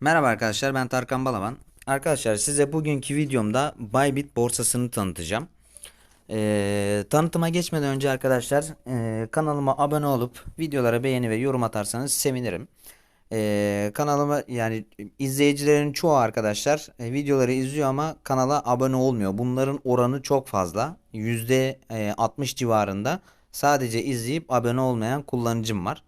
Merhaba arkadaşlar ben Tarkan Balaban. Arkadaşlar size bugünkü videomda Bybit borsasını tanıtacağım. Ee, tanıtıma geçmeden önce arkadaşlar e, kanalıma abone olup videolara beğeni ve yorum atarsanız sevinirim. Ee, kanalıma yani izleyicilerin çoğu arkadaşlar e, videoları izliyor ama kanala abone olmuyor. Bunların oranı çok fazla. %60 civarında sadece izleyip abone olmayan kullanıcım var.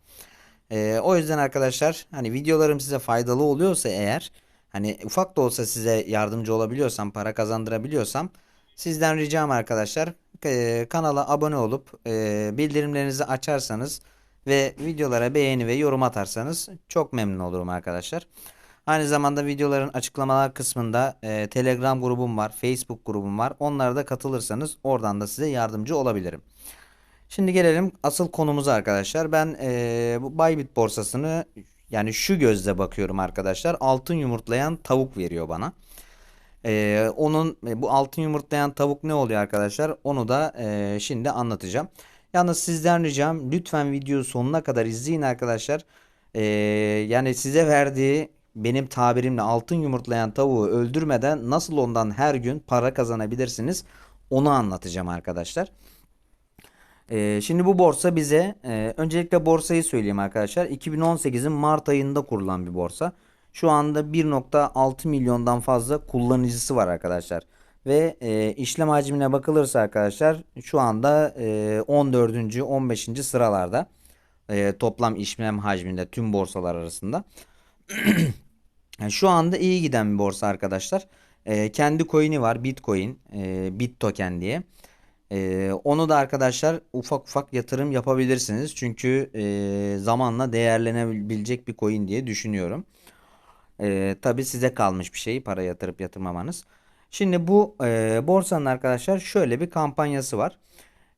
Ee, o yüzden arkadaşlar hani videolarım size faydalı oluyorsa eğer hani ufak da olsa size yardımcı olabiliyorsam para kazandırabiliyorsam sizden ricam arkadaşlar e, kanala abone olup e, bildirimlerinizi açarsanız ve videolara beğeni ve yorum atarsanız çok memnun olurum arkadaşlar. Aynı zamanda videoların açıklamalar kısmında e, Telegram grubum var, Facebook grubum var. Onlara da katılırsanız oradan da size yardımcı olabilirim. Şimdi gelelim asıl konumuza arkadaşlar. Ben eee, bu Bybit borsasını yani şu gözle bakıyorum arkadaşlar. Altın yumurtlayan tavuk veriyor bana. Eee, onun e, bu altın yumurtlayan tavuk ne oluyor arkadaşlar? Onu da eee, şimdi anlatacağım. Yalnız sizden ricam lütfen videoyu sonuna kadar izleyin arkadaşlar. Eee, yani size verdiği benim tabirimle altın yumurtlayan tavuğu öldürmeden nasıl ondan her gün para kazanabilirsiniz? Onu anlatacağım arkadaşlar. Ee, şimdi bu borsa bize e, öncelikle borsayı söyleyeyim arkadaşlar. 2018'in Mart ayında kurulan bir borsa. Şu anda 1.6 milyondan fazla kullanıcısı var arkadaşlar. Ve e, işlem hacmine bakılırsa arkadaşlar şu anda e, 14. 15. sıralarda e, toplam işlem hacminde tüm borsalar arasında. Şu anda iyi giden bir borsa arkadaşlar. E, kendi coin'i var Bitcoin, e, BitToken diye. Ee, onu da arkadaşlar ufak ufak yatırım yapabilirsiniz. Çünkü e, zamanla değerlenebilecek bir coin diye düşünüyorum. Ee, tabii size kalmış bir şey para yatırıp yatırmamanız. Şimdi bu e, borsanın arkadaşlar şöyle bir kampanyası var.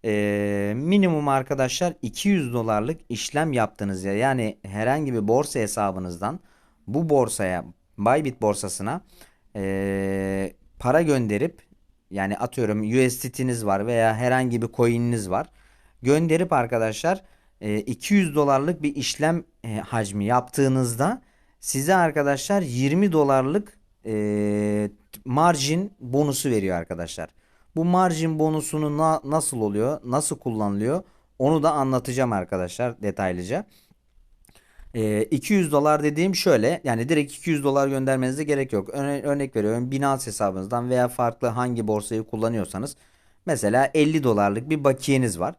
Ee, minimum arkadaşlar 200 dolarlık işlem yaptığınız ya yani herhangi bir borsa hesabınızdan bu borsaya Bybit borsasına e, para gönderip yani atıyorum USDT'niz var veya herhangi bir coin'iniz var. Gönderip arkadaşlar e, 200 dolarlık bir işlem e, hacmi yaptığınızda size arkadaşlar 20 dolarlık e, margin bonusu veriyor arkadaşlar. Bu margin bonusunu na- nasıl oluyor, nasıl kullanılıyor onu da anlatacağım arkadaşlar detaylıca. Ee, 200 dolar dediğim şöyle yani direkt 200 dolar göndermenize gerek yok. Örne- örnek veriyorum Binance hesabınızdan veya farklı hangi borsayı kullanıyorsanız mesela 50 dolarlık bir bakiyeniz var.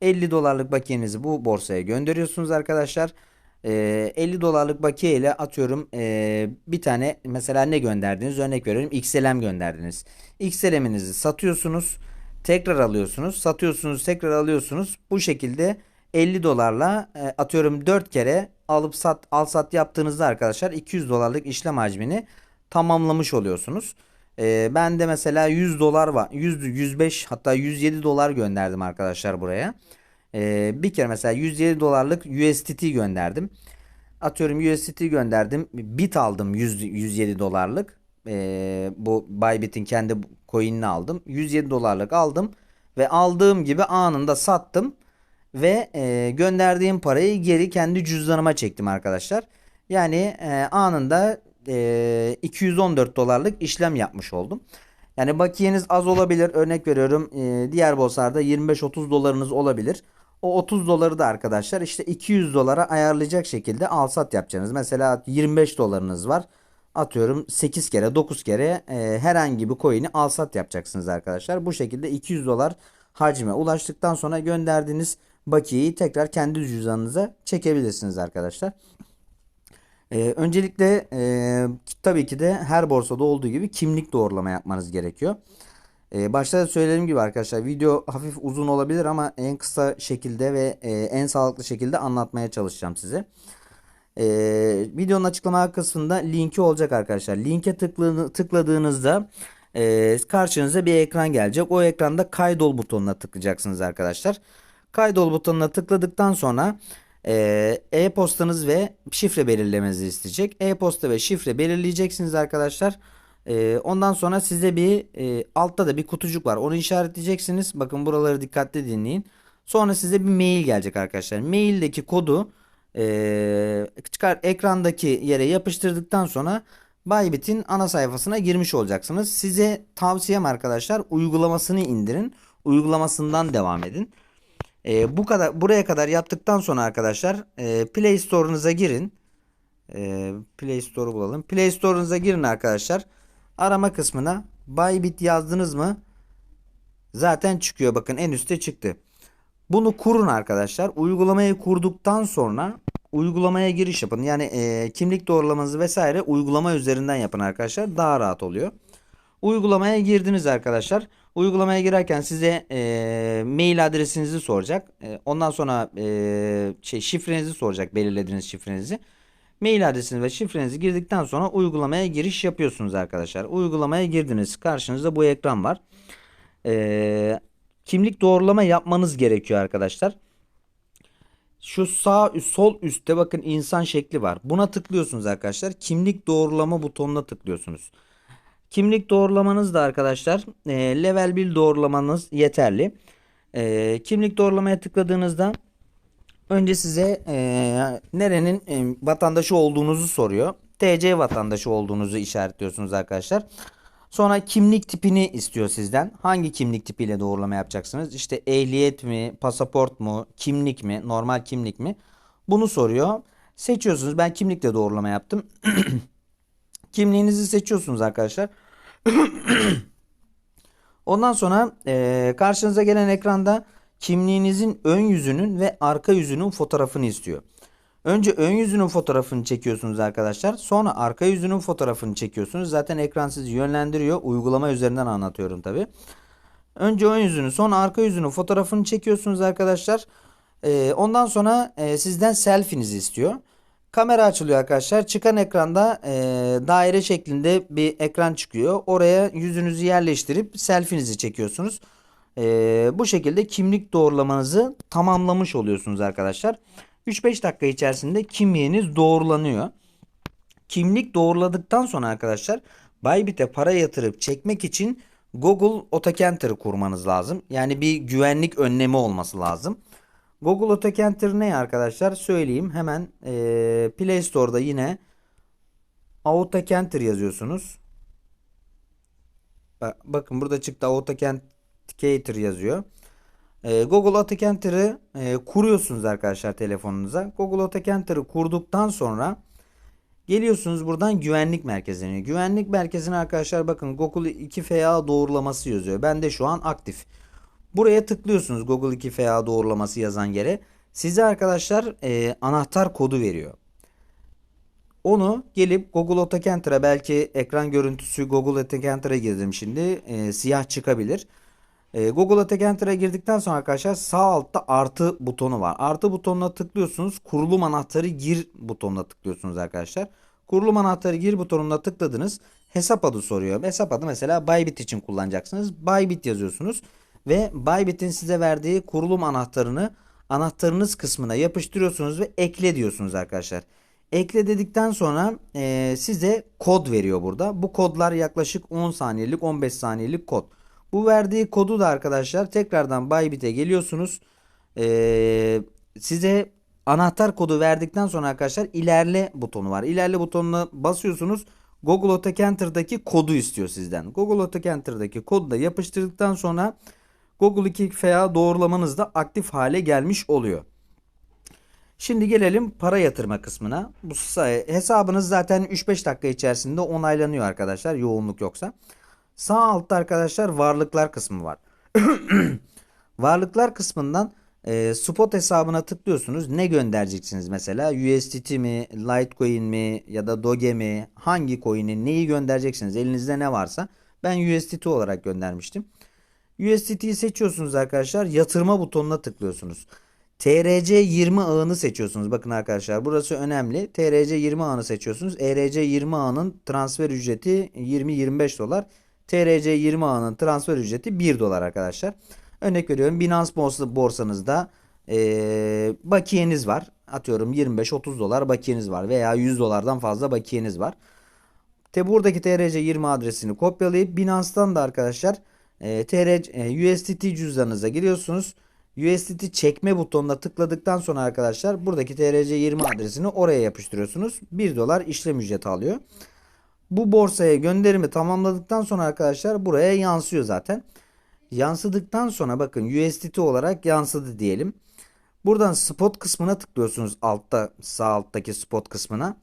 50 dolarlık bakiyenizi bu borsaya gönderiyorsunuz arkadaşlar. Ee, 50 dolarlık bakiye ile atıyorum ee, bir tane mesela ne gönderdiniz örnek veriyorum XLM gönderdiniz. XLM'inizi satıyorsunuz tekrar alıyorsunuz satıyorsunuz tekrar alıyorsunuz bu şekilde 50 dolarla e, atıyorum 4 kere alıp sat al sat yaptığınızda arkadaşlar 200 dolarlık işlem hacmini tamamlamış oluyorsunuz. E, ben de mesela 100 dolar var 100 105 hatta 107 dolar gönderdim arkadaşlar buraya. E, bir kere mesela 107 dolarlık USDT gönderdim. Atıyorum USDT gönderdim. Bit aldım 100, 107 dolarlık. E, bu Bybit'in kendi coin'ini aldım. 107 dolarlık aldım ve aldığım gibi anında sattım ve e, gönderdiğim parayı geri kendi cüzdanıma çektim arkadaşlar. Yani e, anında e, 214 dolarlık işlem yapmış oldum. Yani bakiyeniz az olabilir. Örnek veriyorum e, diğer borsalarda 25-30 dolarınız olabilir. O 30 doları da arkadaşlar işte 200 dolara ayarlayacak şekilde al sat yapacaksınız. Mesela 25 dolarınız var. Atıyorum 8 kere 9 kere e, herhangi bir coin'i al sat yapacaksınız arkadaşlar. Bu şekilde 200 dolar hacme ulaştıktan sonra gönderdiğiniz bakiyeyi tekrar kendi cüzdanınıza çekebilirsiniz arkadaşlar. Ee, öncelikle e, tabii ki de her borsada olduğu gibi kimlik doğrulama yapmanız gerekiyor. Ee, başta da söylediğim gibi arkadaşlar video hafif uzun olabilir ama en kısa şekilde ve e, en sağlıklı şekilde anlatmaya çalışacağım size. Ee, videonun açıklama kısmında linki olacak arkadaşlar. Linke tıkladığınızda e, karşınıza bir ekran gelecek. O ekranda kaydol butonuna tıklayacaksınız arkadaşlar. Kaydol butonuna tıkladıktan sonra e, e-postanız ve şifre belirlemenizi isteyecek. E-posta ve şifre belirleyeceksiniz arkadaşlar. E, ondan sonra size bir e, altta da bir kutucuk var. Onu işaretleyeceksiniz. Bakın buraları dikkatli dinleyin. Sonra size bir mail gelecek arkadaşlar. Maildeki kodu çıkar ekrandaki yere yapıştırdıktan sonra Bybit'in ana sayfasına girmiş olacaksınız. Size tavsiyem arkadaşlar uygulamasını indirin. Uygulamasından devam edin. Ee, bu kadar buraya kadar yaptıktan sonra arkadaşlar e, Play Store'unuza girin. Ee, Play Store'u bulalım. Play Store'unuza girin arkadaşlar. Arama kısmına Bybit yazdınız mı? Zaten çıkıyor bakın en üstte çıktı. Bunu kurun arkadaşlar. Uygulamayı kurduktan sonra uygulamaya giriş yapın. Yani e, kimlik doğrulamanızı vesaire uygulama üzerinden yapın arkadaşlar. Daha rahat oluyor. Uygulamaya girdiniz arkadaşlar. Uygulamaya girerken size e, mail adresinizi soracak. E, ondan sonra e, şey şifrenizi soracak belirlediğiniz şifrenizi. Mail adresinizi ve şifrenizi girdikten sonra uygulamaya giriş yapıyorsunuz arkadaşlar. Uygulamaya girdiniz. Karşınızda bu ekran var. E, kimlik doğrulama yapmanız gerekiyor arkadaşlar. Şu sağ sol üstte bakın insan şekli var. Buna tıklıyorsunuz arkadaşlar. Kimlik doğrulama butonuna tıklıyorsunuz. Kimlik doğrulamanız da arkadaşlar e, level 1 doğrulamanız yeterli. E, kimlik doğrulamaya tıkladığınızda önce size e, nerenin e, vatandaşı olduğunuzu soruyor. TC vatandaşı olduğunuzu işaretliyorsunuz arkadaşlar. Sonra kimlik tipini istiyor sizden. Hangi kimlik tipiyle doğrulama yapacaksınız? İşte ehliyet mi, pasaport mu, kimlik mi, normal kimlik mi? Bunu soruyor. Seçiyorsunuz. Ben kimlikle doğrulama yaptım. Kimliğinizi seçiyorsunuz arkadaşlar. Ondan sonra e, karşınıza gelen ekranda kimliğinizin ön yüzünün ve arka yüzünün fotoğrafını istiyor. Önce ön yüzünün fotoğrafını çekiyorsunuz arkadaşlar. Sonra arka yüzünün fotoğrafını çekiyorsunuz. Zaten ekran sizi yönlendiriyor. Uygulama üzerinden anlatıyorum tabi. Önce ön yüzünü sonra arka yüzünün fotoğrafını çekiyorsunuz arkadaşlar. Ee, ondan sonra e, sizden selfie'nizi istiyor. Kamera açılıyor arkadaşlar. Çıkan ekranda e, daire şeklinde bir ekran çıkıyor. Oraya yüzünüzü yerleştirip selfie'nizi çekiyorsunuz. E, bu şekilde kimlik doğrulamanızı tamamlamış oluyorsunuz arkadaşlar. 3-5 dakika içerisinde kimliğiniz doğrulanıyor. Kimlik doğruladıktan sonra arkadaşlar Bybit'e para yatırıp çekmek için Google Autocanter'ı kurmanız lazım. Yani bir güvenlik önlemi olması lazım. Google Autocanter ne arkadaşlar? Söyleyeyim hemen e, Play Store'da yine Autocanter yazıyorsunuz. Bakın burada çıktı Autocanter yazıyor. E, Google Autocanter'ı e, kuruyorsunuz arkadaşlar telefonunuza. Google Autocanter'ı kurduktan sonra geliyorsunuz buradan güvenlik merkezine. Güvenlik merkezine arkadaşlar bakın Google 2FA doğrulaması yazıyor. Ben de şu an aktif. Buraya tıklıyorsunuz Google 2FA doğrulaması yazan yere. Size arkadaşlar e, anahtar kodu veriyor. Onu gelip Google Autocanter'a belki ekran görüntüsü Google Autocanter'a girdim şimdi. E, siyah çıkabilir. E, Google Autocanter'a girdikten sonra arkadaşlar sağ altta artı butonu var. Artı butonuna tıklıyorsunuz. Kurulum anahtarı gir butonuna tıklıyorsunuz arkadaşlar. Kurulum anahtarı gir butonuna tıkladınız. Hesap adı soruyor. Hesap adı mesela Bybit için kullanacaksınız. Bybit yazıyorsunuz. Ve Bybit'in size verdiği kurulum anahtarını anahtarınız kısmına yapıştırıyorsunuz ve ekle diyorsunuz arkadaşlar. Ekle dedikten sonra e, size kod veriyor burada. Bu kodlar yaklaşık 10 saniyelik 15 saniyelik kod. Bu verdiği kodu da arkadaşlar tekrardan Bybit'e geliyorsunuz. Ee, size anahtar kodu verdikten sonra arkadaşlar ilerle butonu var. İlerle butonuna basıyorsunuz. Google Autocanter'daki kodu istiyor sizden. Google Autocanter'daki kodu da yapıştırdıktan sonra Google 2FA doğrulamanız da aktif hale gelmiş oluyor. Şimdi gelelim para yatırma kısmına. Bu hesabınız zaten 3-5 dakika içerisinde onaylanıyor arkadaşlar yoğunluk yoksa. Sağ altta arkadaşlar varlıklar kısmı var. varlıklar kısmından e, spot hesabına tıklıyorsunuz. Ne göndereceksiniz mesela? USDT mi, Litecoin mi ya da Doge mi? Hangi coin'i neyi göndereceksiniz? Elinizde ne varsa. Ben USDT olarak göndermiştim. USDT'yi seçiyorsunuz arkadaşlar. Yatırma butonuna tıklıyorsunuz. TRC20 ağını seçiyorsunuz. Bakın arkadaşlar burası önemli. TRC20 ağını seçiyorsunuz. ERC20 ağının transfer ücreti 20-25 dolar. TRC 20 ağının transfer ücreti 1 dolar arkadaşlar. Örnek veriyorum Binance borsanızda e, bakiyeniz var. Atıyorum 25-30 dolar bakiyeniz var veya 100 dolardan fazla bakiyeniz var. Te buradaki TRC 20 adresini kopyalayıp Binance'tan da arkadaşlar e, TRC, e, USDT cüzdanınıza giriyorsunuz. USDT çekme butonuna tıkladıktan sonra arkadaşlar buradaki TRC20 adresini oraya yapıştırıyorsunuz. 1 dolar işlem ücreti alıyor. Bu borsaya gönderimi tamamladıktan sonra arkadaşlar buraya yansıyor zaten. Yansıdıktan sonra bakın USDT olarak yansıdı diyelim. Buradan spot kısmına tıklıyorsunuz altta sağ alttaki spot kısmına.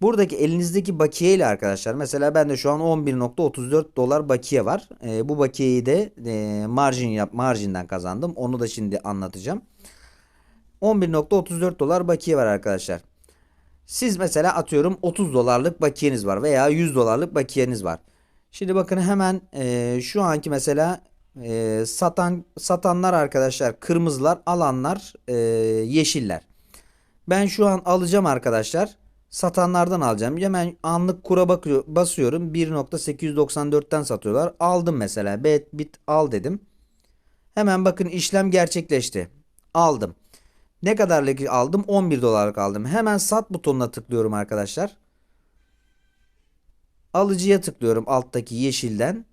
Buradaki elinizdeki bakiye ile arkadaşlar mesela bende şu an 11.34 dolar bakiye var. E, bu bakiyeyi de e, margin yap marjinden kazandım. Onu da şimdi anlatacağım. 11.34 dolar bakiye var arkadaşlar. Siz mesela atıyorum 30 dolarlık bakiyeniz var veya 100 dolarlık bakiyeniz var. Şimdi bakın hemen e, şu anki mesela e, satan satanlar arkadaşlar kırmızılar alanlar e, yeşiller. Ben şu an alacağım arkadaşlar. Satanlardan alacağım. Hemen anlık kura bakıyor, basıyorum. 1.894'ten satıyorlar. Aldım mesela. Bet bit al dedim. Hemen bakın işlem gerçekleşti. Aldım. Ne kadarlık aldım? 11 dolarlık aldım. Hemen sat butonuna tıklıyorum arkadaşlar. Alıcıya tıklıyorum alttaki yeşilden.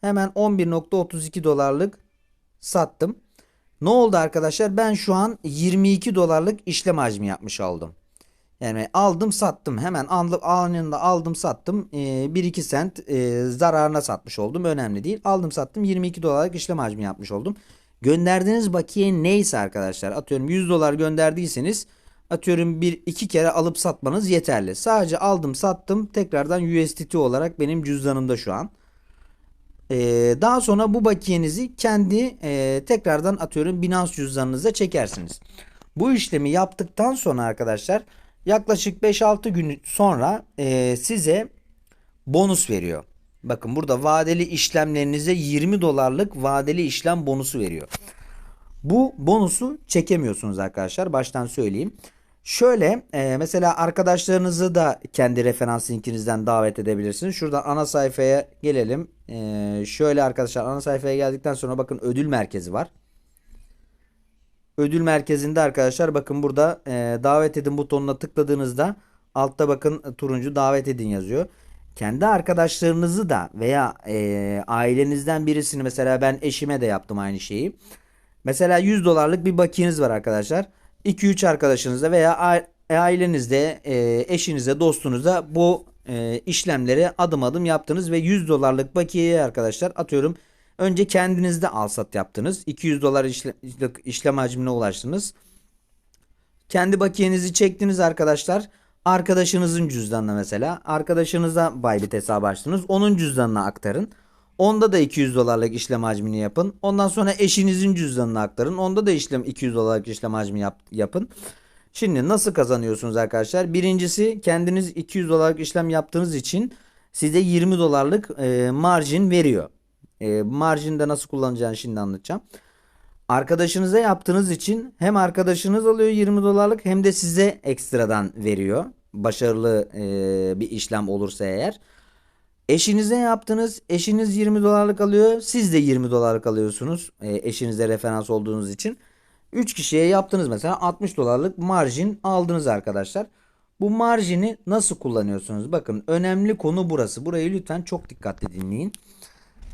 Hemen 11.32 dolarlık sattım. Ne oldu arkadaşlar? Ben şu an 22 dolarlık işlem hacmi yapmış oldum. Yani aldım sattım hemen aldım, anında aldım sattım e, 1-2 sent e, zararına satmış oldum önemli değil. Aldım sattım 22 dolarlık işlem hacmi yapmış oldum. Gönderdiğiniz bakiye neyse arkadaşlar atıyorum 100 dolar gönderdiyseniz atıyorum bir iki kere alıp satmanız yeterli. Sadece aldım sattım tekrardan USDT olarak benim cüzdanımda şu an. Ee, daha sonra bu bakiyenizi kendi e, tekrardan atıyorum Binance cüzdanınıza çekersiniz. Bu işlemi yaptıktan sonra arkadaşlar yaklaşık 5-6 gün sonra e, size bonus veriyor. Bakın burada vadeli işlemlerinize 20 dolarlık vadeli işlem bonusu veriyor. Bu bonusu çekemiyorsunuz arkadaşlar. Baştan söyleyeyim. Şöyle e, mesela arkadaşlarınızı da kendi referans linkinizden davet edebilirsiniz. Şuradan ana sayfaya gelelim. E, şöyle arkadaşlar ana sayfaya geldikten sonra bakın ödül merkezi var. Ödül merkezinde arkadaşlar bakın burada e, davet edin butonuna tıkladığınızda altta bakın turuncu davet edin yazıyor. Kendi arkadaşlarınızı da veya e, ailenizden birisini mesela ben eşime de yaptım aynı şeyi. Mesela 100 dolarlık bir bakiyeniz var arkadaşlar. 2-3 arkadaşınızda veya ailenizde, e, eşinizde, dostunuzda bu e, işlemleri adım adım yaptınız ve 100 dolarlık bakiyeye arkadaşlar atıyorum önce kendinizde al sat yaptınız. 200 dolar işlem, işlem hacmine ulaştınız. Kendi bakiyenizi çektiniz arkadaşlar. Arkadaşınızın cüzdanına mesela. Arkadaşınıza Bybit hesabı açtınız. Onun cüzdanına aktarın. Onda da 200 dolarlık işlem hacmini yapın. Ondan sonra eşinizin cüzdanına aktarın. Onda da işlem 200 dolarlık işlem hacmi yap, yapın. Şimdi nasıl kazanıyorsunuz arkadaşlar? Birincisi kendiniz 200 dolarlık işlem yaptığınız için size 20 dolarlık e, marjin veriyor. E, marjini de nasıl kullanacağını şimdi anlatacağım. Arkadaşınıza yaptığınız için hem arkadaşınız alıyor 20 dolarlık hem de size ekstradan veriyor. Başarılı e, bir işlem olursa eğer. Eşinize yaptınız. Eşiniz 20 dolarlık alıyor. Siz de 20 dolarlık alıyorsunuz. E, eşinize referans olduğunuz için. 3 kişiye yaptınız mesela 60 dolarlık marjin aldınız arkadaşlar. Bu marjini nasıl kullanıyorsunuz? Bakın önemli konu burası. Burayı lütfen çok dikkatli dinleyin.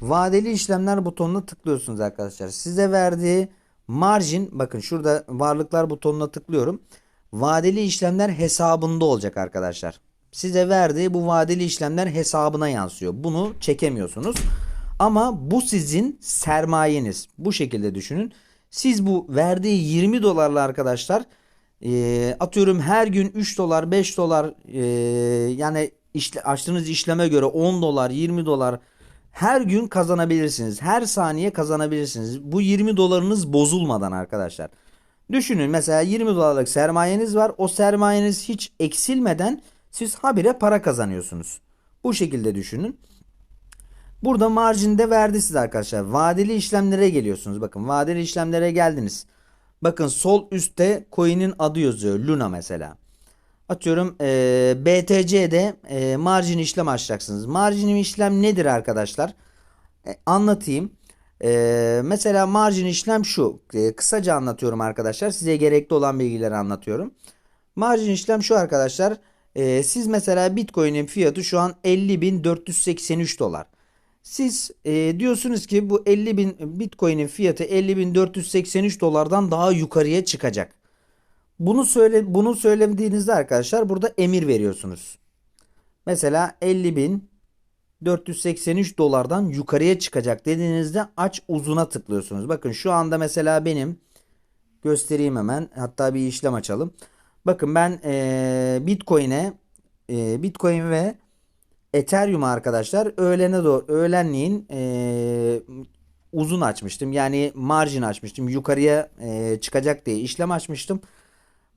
Vadeli işlemler butonuna tıklıyorsunuz arkadaşlar. Size verdiği marjin bakın şurada varlıklar butonuna tıklıyorum. Vadeli işlemler hesabında olacak arkadaşlar. Size verdiği bu vadeli işlemler hesabına yansıyor. Bunu çekemiyorsunuz. Ama bu sizin sermayeniz. Bu şekilde düşünün. Siz bu verdiği 20 dolarla arkadaşlar e, atıyorum her gün 3 dolar 5 dolar e, yani işle, açtığınız işleme göre 10 dolar 20 dolar her gün kazanabilirsiniz. Her saniye kazanabilirsiniz. Bu 20 dolarınız bozulmadan arkadaşlar. Düşünün mesela 20 dolarlık sermayeniz var. O sermayeniz hiç eksilmeden siz habire para kazanıyorsunuz. Bu şekilde düşünün. Burada marjinde verdi size arkadaşlar. Vadeli işlemlere geliyorsunuz. Bakın vadeli işlemlere geldiniz. Bakın sol üstte coin'in adı yazıyor. Luna mesela. Atıyorum e, BTC'de e, marjin işlem açacaksınız. Marjin işlem nedir arkadaşlar? E, anlatayım. E, mesela marjin işlem şu. E, kısaca anlatıyorum arkadaşlar. Size gerekli olan bilgileri anlatıyorum. Marjin işlem şu arkadaşlar. E, siz mesela Bitcoin'in fiyatı şu an 50.483 dolar. Siz e, diyorsunuz ki bu 50 bin Bitcoin'in fiyatı 50.483 dolardan daha yukarıya çıkacak. Bunu söyle bunu söylediğinizde arkadaşlar burada emir veriyorsunuz. Mesela 50.483 dolardan yukarıya çıkacak dediğinizde aç uzuna tıklıyorsunuz. Bakın şu anda mesela benim göstereyim hemen. Hatta bir işlem açalım. Bakın ben e, Bitcoin'e e, Bitcoin ve Ethereum arkadaşlar öğlene doğru öğlenliğin e, uzun açmıştım. Yani margin açmıştım. Yukarıya e, çıkacak diye işlem açmıştım.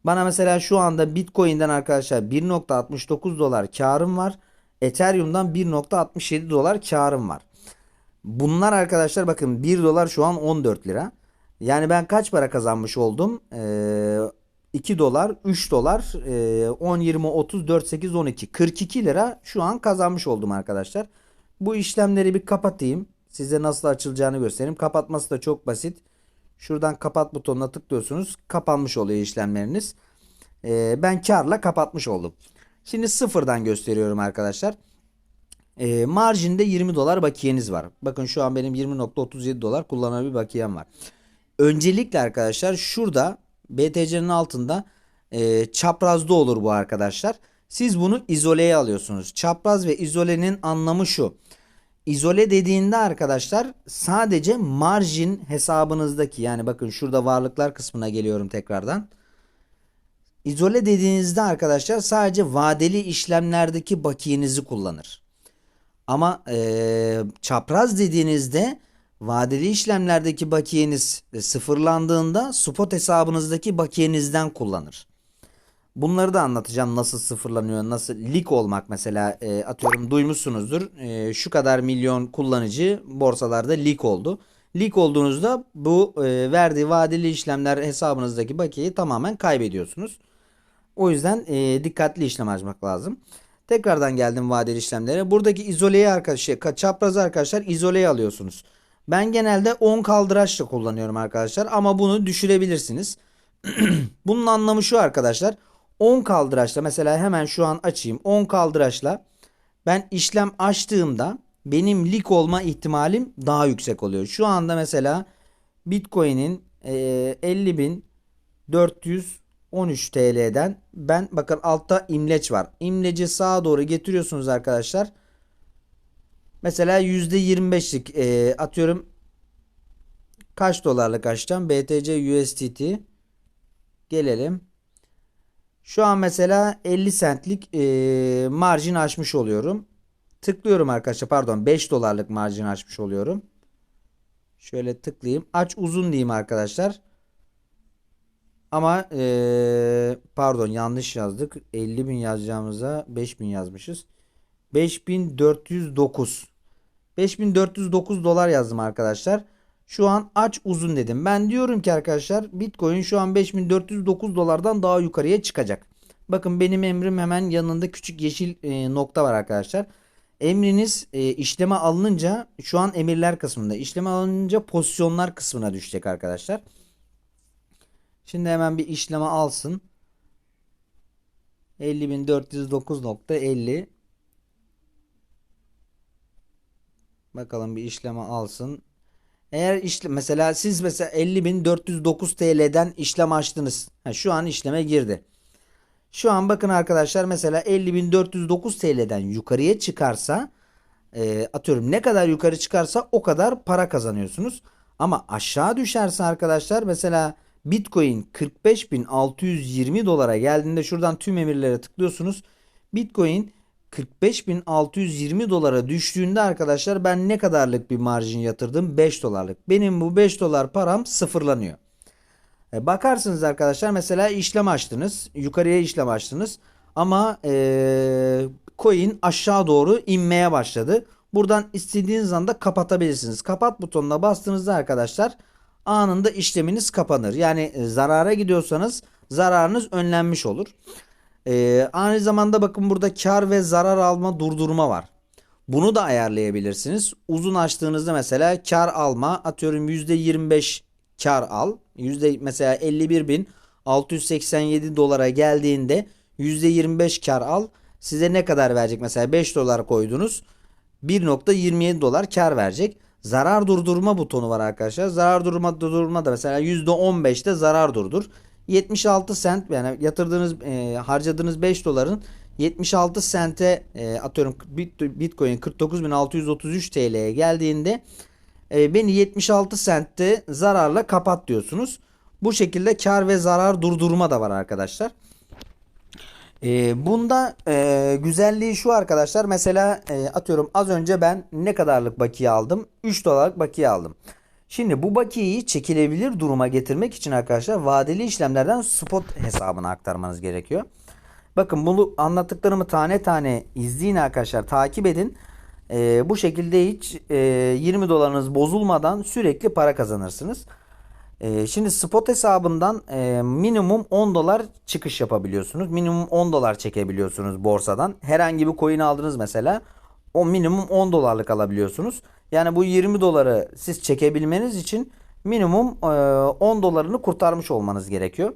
Bana mesela şu anda Bitcoin'den arkadaşlar 1.69 dolar karım var. Ethereum'dan 1.67 dolar karım var. Bunlar arkadaşlar bakın 1 dolar şu an 14 lira. Yani ben kaç para kazanmış oldum? Ee, 2 dolar, 3 dolar, e, 10, 20, 30, 4, 8, 12, 42 lira şu an kazanmış oldum arkadaşlar. Bu işlemleri bir kapatayım. Size nasıl açılacağını göstereyim. Kapatması da çok basit. Şuradan kapat butonuna tıklıyorsunuz. Kapanmış oluyor işlemleriniz. Ee, ben karla kapatmış oldum. Şimdi sıfırdan gösteriyorum arkadaşlar. Ee, marjinde 20 dolar bakiyeniz var. Bakın şu an benim 20.37 dolar kullanılabilir bakiyem var. Öncelikle arkadaşlar şurada BTC'nin altında e, çaprazda olur bu arkadaşlar. Siz bunu izoleye alıyorsunuz. Çapraz ve izolenin anlamı şu. İzole dediğinde arkadaşlar sadece marjin hesabınızdaki yani bakın şurada varlıklar kısmına geliyorum tekrardan. İzole dediğinizde arkadaşlar sadece vadeli işlemlerdeki bakiyenizi kullanır. Ama e, çapraz dediğinizde vadeli işlemlerdeki bakiyeniz sıfırlandığında spot hesabınızdaki bakiyenizden kullanır. Bunları da anlatacağım nasıl sıfırlanıyor, nasıl lik olmak mesela e, atıyorum duymuşsunuzdur. E, şu kadar milyon kullanıcı borsalarda lik oldu. Lik olduğunuzda bu e, verdiği vadeli işlemler hesabınızdaki bakiyeyi tamamen kaybediyorsunuz. O yüzden e, dikkatli işlem açmak lazım. Tekrardan geldim vadeli işlemlere. Buradaki izoleyi arkadaşlar, çaprazı arkadaşlar izoleyi alıyorsunuz. Ben genelde 10 kaldıraçla kullanıyorum arkadaşlar ama bunu düşürebilirsiniz. Bunun anlamı şu arkadaşlar. 10 kaldıraçla mesela hemen şu an açayım. 10 kaldıraçla ben işlem açtığımda benim lik olma ihtimalim daha yüksek oluyor. Şu anda mesela Bitcoin'in e, 50.413 TL'den ben bakın altta imleç var. İmleci sağa doğru getiriyorsunuz arkadaşlar. Mesela %25'lik e, atıyorum kaç dolarlık açacağım? BTC USDT gelelim. Şu an mesela 50 centlik e, marjin açmış oluyorum. Tıklıyorum arkadaşlar pardon 5 dolarlık marjin açmış oluyorum. Şöyle tıklayayım. Aç uzun diyeyim arkadaşlar. Ama e, pardon yanlış yazdık. 50 bin yazacağımıza 5 bin yazmışız. 5409 5409 dolar yazdım arkadaşlar. Şu an aç uzun dedim. Ben diyorum ki arkadaşlar Bitcoin şu an 5409 dolardan daha yukarıya çıkacak. Bakın benim emrim hemen yanında küçük yeşil e, nokta var arkadaşlar. Emriniz e, işleme alınınca şu an emirler kısmında işleme alınınca pozisyonlar kısmına düşecek arkadaşlar. Şimdi hemen bir işleme alsın. 50.409.50 Bakalım bir işleme alsın. Eğer işlem mesela siz mesela 50.409 TL'den işlem açtınız. Ha, şu an işleme girdi. Şu an bakın arkadaşlar mesela 50.409 TL'den yukarıya çıkarsa e, atıyorum ne kadar yukarı çıkarsa o kadar para kazanıyorsunuz. Ama aşağı düşerse arkadaşlar mesela Bitcoin 45.620 dolara geldiğinde şuradan tüm emirlere tıklıyorsunuz. Bitcoin 45.620 dolara düştüğünde arkadaşlar ben ne kadarlık bir marjin yatırdım? 5 dolarlık. Benim bu 5 dolar param sıfırlanıyor. E, bakarsınız arkadaşlar mesela işlem açtınız. Yukarıya işlem açtınız. Ama e, coin aşağı doğru inmeye başladı. Buradan istediğiniz anda kapatabilirsiniz. Kapat butonuna bastığınızda arkadaşlar anında işleminiz kapanır. Yani e, zarara gidiyorsanız zararınız önlenmiş olur. Ee, aynı zamanda bakın burada kar ve zarar alma durdurma var. Bunu da ayarlayabilirsiniz. Uzun açtığınızda mesela kar alma atıyorum %25 kar al. Yüzde mesela 51.687 dolara geldiğinde %25 kar al. Size ne kadar verecek? Mesela 5 dolar koydunuz. 1.27 dolar kar verecek. Zarar durdurma butonu var arkadaşlar. Zarar durdurma durdurma da mesela %15'te zarar durdur. 76 sent yani yatırdığınız e, harcadığınız 5 doların 76 sente e, atıyorum Bit- Bitcoin 49.633 TL'ye geldiğinde e, beni 76 sentte zararla kapat diyorsunuz. Bu şekilde kar ve zarar durdurma da var arkadaşlar. E, bunda e, güzelliği şu arkadaşlar. Mesela e, atıyorum az önce ben ne kadarlık bakiye aldım? 3 dolarlık bakiye aldım. Şimdi bu bakiyeyi çekilebilir duruma getirmek için arkadaşlar vadeli işlemlerden spot hesabına aktarmanız gerekiyor. Bakın bunu anlattıklarımı tane tane izleyin arkadaşlar. Takip edin. E, bu şekilde hiç e, 20 dolarınız bozulmadan sürekli para kazanırsınız. Ee, şimdi spot hesabından e, minimum 10 dolar çıkış yapabiliyorsunuz. Minimum 10 dolar çekebiliyorsunuz borsadan. Herhangi bir coin aldınız mesela. O minimum 10 dolarlık alabiliyorsunuz. Yani bu 20 doları siz çekebilmeniz için minimum e, 10 dolarını kurtarmış olmanız gerekiyor.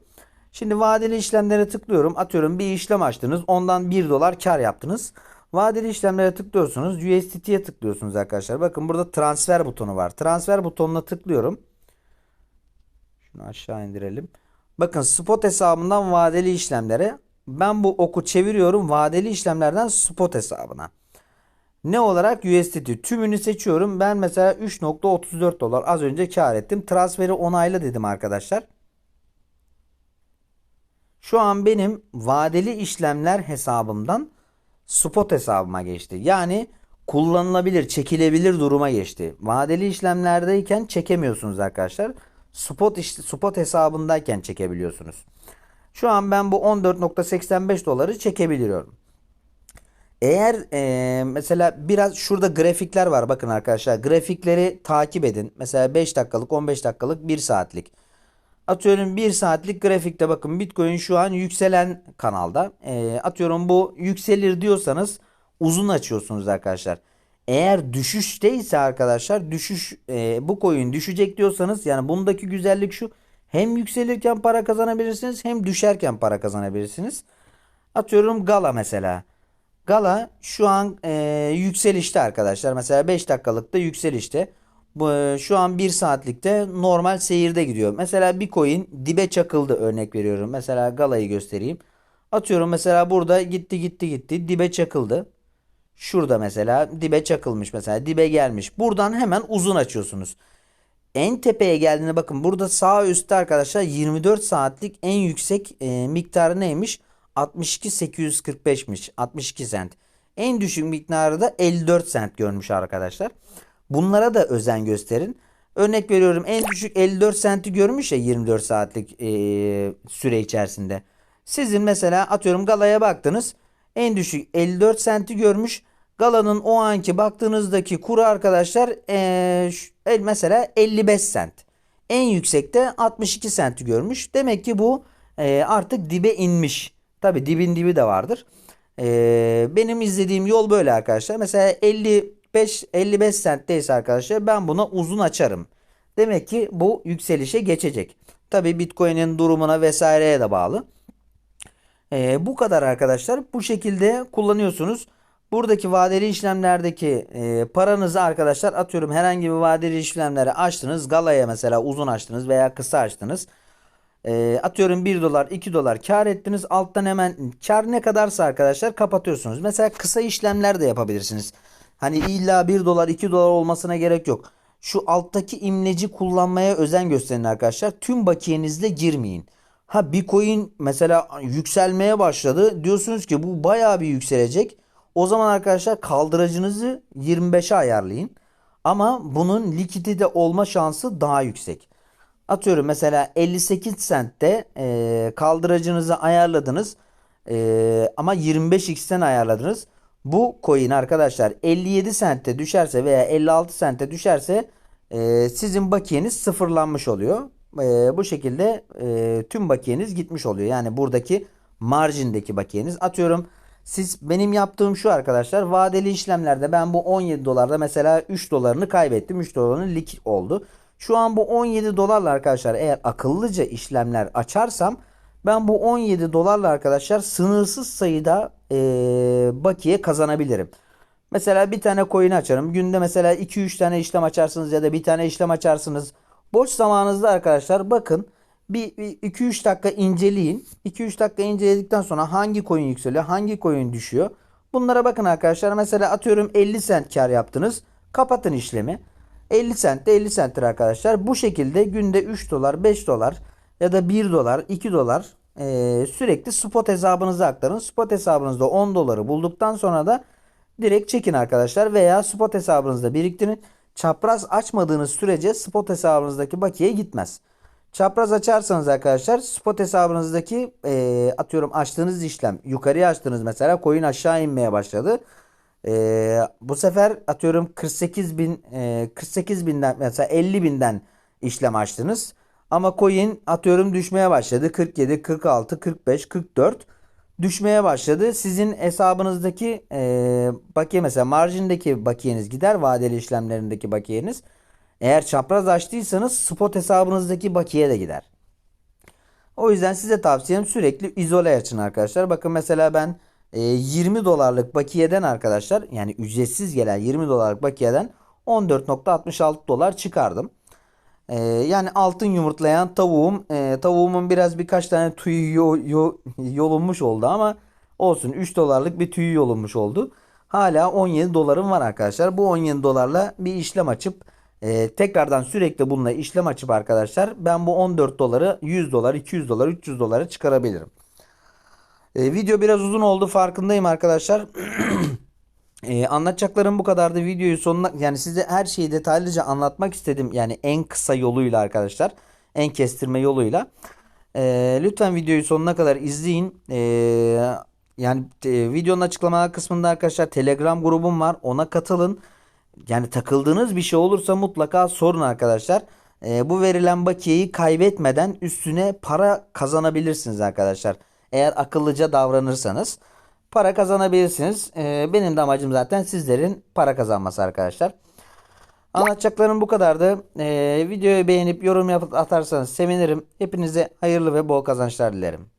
Şimdi vadeli işlemlere tıklıyorum. Atıyorum bir işlem açtınız. Ondan 1 dolar kar yaptınız. Vadeli işlemlere tıklıyorsunuz. USDT'ye tıklıyorsunuz arkadaşlar. Bakın burada transfer butonu var. Transfer butonuna tıklıyorum. Şunu aşağı indirelim. Bakın spot hesabından vadeli işlemlere. Ben bu oku çeviriyorum vadeli işlemlerden spot hesabına. Ne olarak USDT tümünü seçiyorum. Ben mesela 3.34 dolar az önce kar ettim. Transferi onayla dedim arkadaşlar. Şu an benim vadeli işlemler hesabımdan spot hesabıma geçti. Yani kullanılabilir, çekilebilir duruma geçti. Vadeli işlemlerdeyken çekemiyorsunuz arkadaşlar. Spot spot hesabındayken çekebiliyorsunuz. Şu an ben bu 14.85 doları çekebiliyorum. Eğer e, mesela biraz şurada grafikler var bakın arkadaşlar grafikleri takip edin. Mesela 5 dakikalık 15 dakikalık 1 saatlik. Atıyorum 1 saatlik grafikte bakın Bitcoin şu an yükselen kanalda. E, atıyorum bu yükselir diyorsanız uzun açıyorsunuz arkadaşlar. Eğer düşüşteyse arkadaşlar düşüş e, bu coin düşecek diyorsanız yani bundaki güzellik şu. Hem yükselirken para kazanabilirsiniz hem düşerken para kazanabilirsiniz. Atıyorum Gala mesela. Gala şu an e, yükselişte arkadaşlar. Mesela 5 dakikalıkta yükselişte. Bu, e, şu an 1 saatlikte normal seyirde gidiyor. Mesela bir coin dibe çakıldı örnek veriyorum. Mesela Gala'yı göstereyim. Atıyorum mesela burada gitti gitti gitti dibe çakıldı. Şurada mesela dibe çakılmış mesela dibe gelmiş. Buradan hemen uzun açıyorsunuz. En tepeye geldiğinde bakın burada sağ üstte arkadaşlar 24 saatlik en yüksek e, miktarı neymiş? 62.845'miş. 62 sent. En düşük miktarı da 54 sent görmüş arkadaşlar. Bunlara da özen gösterin. Örnek veriyorum en düşük 54 senti görmüş ya 24 saatlik e, süre içerisinde. Sizin mesela atıyorum galaya baktınız. En düşük 54 senti görmüş. Galanın o anki baktığınızdaki kuru arkadaşlar ee, mesela 55 sent. En yüksekte 62 senti görmüş. Demek ki bu e, artık dibe inmiş. Tabi dibin dibi de vardır. E, benim izlediğim yol böyle arkadaşlar. Mesela 55 55 sentteyse arkadaşlar ben buna uzun açarım. Demek ki bu yükselişe geçecek. Tabi Bitcoin'in durumuna vesaireye de bağlı. E, bu kadar arkadaşlar. Bu şekilde kullanıyorsunuz. Buradaki vadeli işlemlerdeki e, paranızı arkadaşlar atıyorum herhangi bir vadeli işlemleri açtınız. Galaya mesela uzun açtınız veya kısa açtınız. E, atıyorum 1 dolar 2 dolar kar ettiniz. Alttan hemen kar ne kadarsa arkadaşlar kapatıyorsunuz. Mesela kısa işlemler de yapabilirsiniz. Hani illa 1 dolar 2 dolar olmasına gerek yok. Şu alttaki imleci kullanmaya özen gösterin arkadaşlar. Tüm bakiyenizle girmeyin. Ha bir coin mesela yükselmeye başladı. Diyorsunuz ki bu bayağı bir yükselecek. O zaman arkadaşlar kaldıracınızı 25'e ayarlayın. Ama bunun likidite olma şansı daha yüksek. Atıyorum mesela 58 sentte e, kaldıracınızı ayarladınız. E, ama 25x'ten ayarladınız. Bu coin arkadaşlar 57 sentte düşerse veya 56 sentte düşerse e, sizin bakiyeniz sıfırlanmış oluyor. E, bu şekilde e, tüm bakiyeniz gitmiş oluyor. Yani buradaki marjindeki bakiyeniz. Atıyorum siz benim yaptığım şu arkadaşlar vadeli işlemlerde ben bu 17 dolarda mesela 3 dolarını kaybettim. 3 dolarını lik oldu. Şu an bu 17 dolarla arkadaşlar eğer akıllıca işlemler açarsam ben bu 17 dolarla arkadaşlar sınırsız sayıda ee, bakiye kazanabilirim. Mesela bir tane coin açarım. Günde mesela 2-3 tane işlem açarsınız ya da bir tane işlem açarsınız. Boş zamanınızda arkadaşlar bakın bir 2-3 dakika inceleyin. 2-3 dakika inceledikten sonra hangi coin yükseliyor, hangi coin düşüyor. Bunlara bakın arkadaşlar. Mesela atıyorum 50 cent kar yaptınız. Kapatın işlemi. 50 cent de 50 centtir arkadaşlar. Bu şekilde günde 3 dolar, 5 dolar ya da 1 dolar, 2 dolar eee, sürekli spot hesabınıza aktarın. Spot hesabınızda 10 doları bulduktan sonra da direkt çekin arkadaşlar veya spot hesabınızda biriktirin. Çapraz açmadığınız sürece spot hesabınızdaki bakiye gitmez. Çapraz açarsanız arkadaşlar spot hesabınızdaki eee, atıyorum açtığınız işlem yukarıya açtınız mesela coin aşağı inmeye başladı. Eee, bu sefer atıyorum 48 bin eee, 48 binden mesela 50 binden işlem açtınız. Ama coin atıyorum düşmeye başladı. 47, 46, 45, 44 düşmeye başladı. Sizin hesabınızdaki eee bakiye mesela marjindeki bakiyeniz gider. Vadeli işlemlerindeki bakiyeniz. Eğer çapraz açtıysanız spot hesabınızdaki bakiye de gider. O yüzden size tavsiyem sürekli izole açın arkadaşlar. Bakın mesela ben e, 20 dolarlık bakiyeden arkadaşlar yani ücretsiz gelen 20 dolarlık bakiyeden 14.66 dolar çıkardım. E, yani altın yumurtlayan tavuğum e, tavuğumun biraz birkaç tane tüyü yo- yo- yolunmuş oldu ama olsun 3 dolarlık bir tüyü yolunmuş oldu. Hala 17 dolarım var arkadaşlar. Bu 17 dolarla bir işlem açıp e, tekrardan sürekli bununla işlem açıp arkadaşlar ben bu 14 doları 100 dolar, 200 dolar, 300 dolara çıkarabilirim. E, video biraz uzun oldu farkındayım arkadaşlar. E, anlatacaklarım bu kadardı. Videoyu sonuna yani size her şeyi detaylıca anlatmak istedim. Yani en kısa yoluyla arkadaşlar. En kestirme yoluyla. E, lütfen videoyu sonuna kadar izleyin. E, yani e, videonun açıklama kısmında arkadaşlar Telegram grubum var. Ona katılın. Yani takıldığınız bir şey olursa mutlaka sorun arkadaşlar. E, bu verilen bakiyeyi kaybetmeden üstüne para kazanabilirsiniz arkadaşlar. Eğer akıllıca davranırsanız para kazanabilirsiniz. E, benim de amacım zaten sizlerin para kazanması arkadaşlar. Anlatacaklarım bu kadardı. E, videoyu beğenip yorum atarsanız sevinirim. Hepinize hayırlı ve bol kazançlar dilerim.